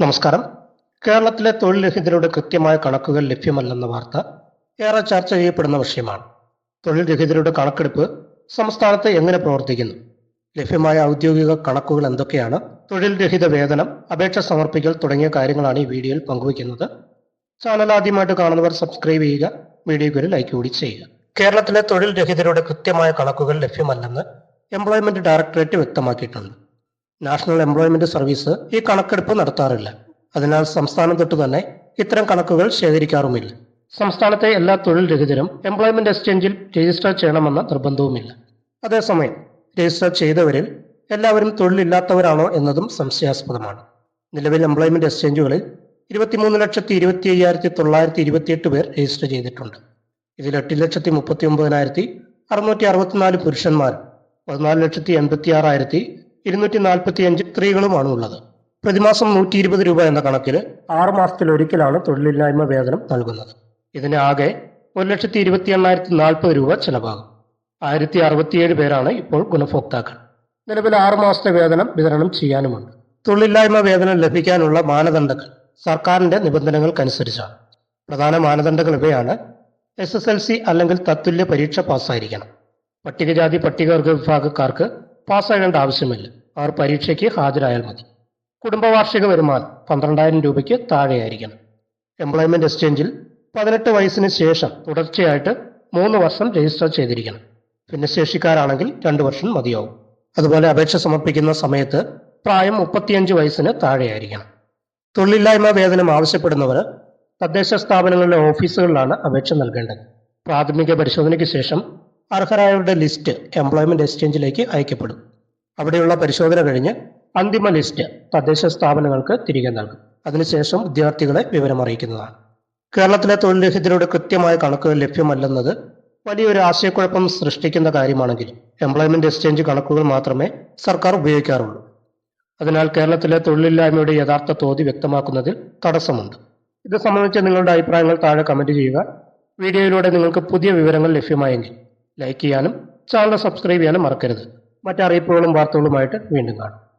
നമസ്കാരം. കേരളത്തിലെ തൊഴിൽ രഹിതരുടെ കൃത്യമായ കണക്കുകൾ ലഭ്യമല്ലെന്ന വാർത്ത ഏറെ ചർച്ച ചെയ്യപ്പെടുന്ന വിഷയമാണ്. തൊഴിൽ രഹിതരുടെ കണക്കെടുപ്പ് സംസ്ഥാനത്ത് എങ്ങനെ പ്രവർത്തിക്കുന്നു? ലഭ്യമായ ഔദ്യോഗിക കണക്കുകൾ എന്തൊക്കെയാണ്? തൊഴിൽ രഹിത വേതനം അപേക്ഷ സമർപ്പിക്കൽ തുടങ്ങിയ കാര്യങ്ങളാണ് ഈ വീഡിയോയിൽ പങ്കുവയ്ക്കുന്നത്. ചാനൽ ആദ്യമായിട്ട് കാണുന്നവർ സബ്സ്ക്രൈബ് ചെയ്യുക വീഡിയോയ്ക്ക് ഒരു ലൈക്ക് കൂടി ചെയ്യുക. കേരളത്തിലെ തൊഴിൽ രഹിതരുടെ കൃത്യമായ കണക്കുകൾ ലഭ്യമല്ലെന്ന് എംപ്ലോയ്മെന്റ് ഡയറക്ടറേറ്റ് വ്യക്തമാക്കിയിട്ടുണ്ട്. നാഷണൽ എംപ്ലോയ്മെന്റ് സർവീസ് ഈ കണക്കെടുപ്പ് നടത്താറില്ല. അതിനാൽ സംസ്ഥാനം തൊട്ട് തന്നെ ഇത്തരം കണക്കുകൾ ശേഖരിക്കാറുമില്ല. സംസ്ഥാനത്തെ എല്ലാ തൊഴിൽ രഹിതരും എംപ്ലോയ്മെന്റ് എക്സ്ചേഞ്ചിൽ രജിസ്റ്റർ ചെയ്യണമെന്ന നിർബന്ധവുമില്ല. അതേസമയം രജിസ്റ്റർ ചെയ്തവരിൽ എല്ലാവരും തൊഴിലില്ലാത്തവരാണോ എന്നതും സംശയാസ്പദമാണ്. നിലവിൽ എംപ്ലോയ്മെന്റ് എക്സ്ചേഞ്ചുകളിൽ ഇരുപത്തിമൂന്ന് ലക്ഷത്തി ഇരുപത്തി അയ്യായിരത്തി തൊള്ളായിരത്തി ഇരുപത്തിയെട്ട് പേർ രജിസ്റ്റർ ചെയ്തിട്ടുണ്ട്. ഇതിൽ എട്ട് ലക്ഷത്തി മുപ്പത്തി ഒമ്പതിനായിരത്തി അറുന്നൂറ്റി അറുപത്തിനാല് പുരുഷന്മാരും പതിനാല് ലക്ഷത്തി എൺപത്തി ആറായിരത്തി ഇരുന്നൂറ്റി നാൽപ്പത്തി അഞ്ച് സ്ത്രീകളുമാണ് ഉള്ളത് പ്രതിമാസം നൂറ്റി ഇരുപത് രൂപ എന്ന കണക്കിൽ ആറ് മാസത്തിലൊരിക്കലാണ് തൊഴിലില്ലായ്മ വേതനം നൽകുന്നത്. ഇതിന് ആകെ ഒരു ലക്ഷത്തി ഇരുപത്തി എണ്ണായിരത്തി നാൽപ്പത് രൂപ ചെലവാകും. ആയിരത്തി അറുപത്തിയേഴ് പേരാണ് ഇപ്പോൾ ഗുണഭോക്താക്കൾ. നിലവിൽ ആറ് മാസത്തെ വേതനം വിതരണം ചെയ്യാനുമുണ്ട്. തൊഴിലില്ലായ്മ വേതനം ലഭിക്കാനുള്ള മാനദണ്ഡങ്ങൾ സർക്കാരിന്റെ നിബന്ധനകൾക്കനുസരിച്ചാണ്. പ്രധാന മാനദണ്ഡങ്ങൾ ഇവയാണ്. എസ് എസ് എൽ സി അല്ലെങ്കിൽ തത്തുല്യ പരീക്ഷ പാസ്സായിരിക്കണം. പട്ടികജാതി പട്ടികവർഗ വിഭാഗക്കാർക്ക് പാസ്സാകേണ്ട ആവശ്യമില്ല. അവർ പരീക്ഷയ്ക്ക് ഹാജരായാൽ മതി. കുടുംബവാർഷിക വരുമാനം പന്ത്രണ്ടായിരം രൂപയ്ക്ക് താഴെയായിരിക്കണം. എംപ്ലോയ്മെന്റ് എക്സ്ചേഞ്ചിൽ പതിനെട്ട് വയസ്സിന് ശേഷം തുടർച്ചയായിട്ട് മൂന്ന് വർഷം രജിസ്റ്റർ ചെയ്തിരിക്കണം. ഭിന്നശേഷിക്കാരാണെങ്കിൽ രണ്ട് വർഷം മതിയാവും. അതുപോലെ അപേക്ഷ സമർപ്പിക്കുന്ന സമയത്ത് പ്രായം മുപ്പത്തിയഞ്ച് വയസ്സിന് താഴെയായിരിക്കണം. തൊഴിലില്ലായ്മ വേതനം ആവശ്യപ്പെടുന്നവർ തദ്ദേശ സ്ഥാപനങ്ങളിലെ ഓഫീസുകളിലാണ് അപേക്ഷ നൽകേണ്ടത്. പ്രാഥമിക പരിശോധനയ്ക്ക് ശേഷം അർഹരായവരുടെ ലിസ്റ്റ് എംപ്ലോയ്മെന്റ് എക്സ്ചേഞ്ചിലേക്ക് അയക്കപ്പെടും. അവിടെയുള്ള പരിശോധന കഴിഞ്ഞ് അന്തിമ ലിസ്റ്റ് തദ്ദേശ സ്ഥാപനങ്ങൾക്ക് തിരികെ നൽകും. അതിനുശേഷം വിദ്യാർത്ഥികളെ വിവരം അറിയിക്കുന്നതാണ്. കേരളത്തിലെ തൊഴിൽ രഹിതരുടെ കൃത്യമായ കണക്കുകൾ ലഭ്യമല്ലെന്നത് വലിയൊരു ആശയക്കുഴപ്പം സൃഷ്ടിക്കുന്ന കാര്യമാണെങ്കിൽ എംപ്ലോയ്മെന്റ് എക്സ്ചേഞ്ച് കണക്കുകൾ മാത്രമേ സർക്കാർ ഉപയോഗിക്കാറുള്ളൂ. അതിനാൽ കേരളത്തിലെ തൊഴിലില്ലായ്മയുടെ യഥാർത്ഥ തോതി വ്യക്തമാക്കുന്നതിൽ തടസ്സമുണ്ട്. ഇത് സംബന്ധിച്ച് നിങ്ങളുടെ അഭിപ്രായങ്ങൾ താഴെ കമന്റ് ചെയ്യുക. വീഡിയോയിലൂടെ നിങ്ങൾക്ക് പുതിയ വിവരങ്ങൾ ലഭ്യമായെങ്കിൽ ലൈക്ക് ചെയ്യാനും ചാനൽ സബ്സ്ക്രൈബ് ചെയ്യാനും മറക്കരുത്. മറ്ററിയിപ്പുകളും വാർത്തകളുമായിട്ട് വീണ്ടും കാണാം.